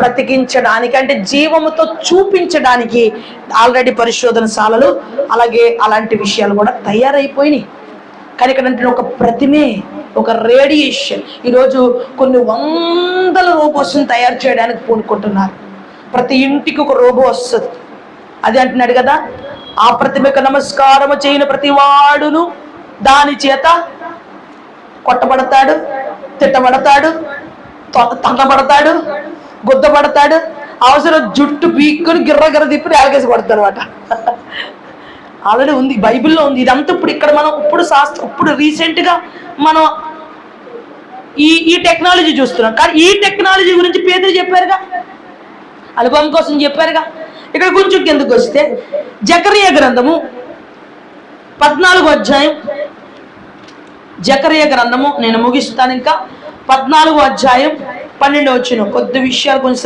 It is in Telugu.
బ్రతికించడానికి అంటే జీవముతో చూపించడానికి ఆల్రెడీ పరిశోధన శాలలు అలాగే అలాంటి విషయాలు కూడా తయారైపోయినాయి. కానీ ఇక్కడ అంటే ఒక ప్రతిమే ఒక రేడియేషన్. ఈరోజు కొన్ని వందల రోబోస్ని తయారు చేయడానికి పూనుకుంటున్నారు. ప్రతి ఇంటికి ఒక రోబో వస్తుంది. అది అంటున్నాడు కదా ఆ ప్రతిమకు నమస్కారము చేయని ప్రతి వాడును దాని చేత కొట్టబడతాడు తిట్టబడతాడు తొ- గుద్దపడతాడు అవసరం జుట్టు పీక్కుని గిర్ర గిర్ర తిప్పి నేలకేసి కొడతాడు అనమాట ఆల్రెడీ ఉంది బైబిల్లో ఉంది. ఇదంతా ఇప్పుడు ఇక్కడ మనం ఇప్పుడు శాస్త్రం ఇప్పుడు రీసెంట్గా మనం ఈ ఈ టెక్నాలజీ చూస్తున్నాం. కానీ ఈ టెక్నాలజీ గురించి పేదలు చెప్పారుగా? అనుభవం కోసం చెప్పారుగా? ఇక్కడ కొంచెం కిందకు వస్తే. జకరియ గ్రంథము పద్నాలుగో అధ్యాయం. జకరియ గ్రంథము నేను ముగిస్తాను ఇంకా. పద్నాలుగో అధ్యాయం. పన్నెండు వచ్చిన కొద్ది విషయాలు కొంచెం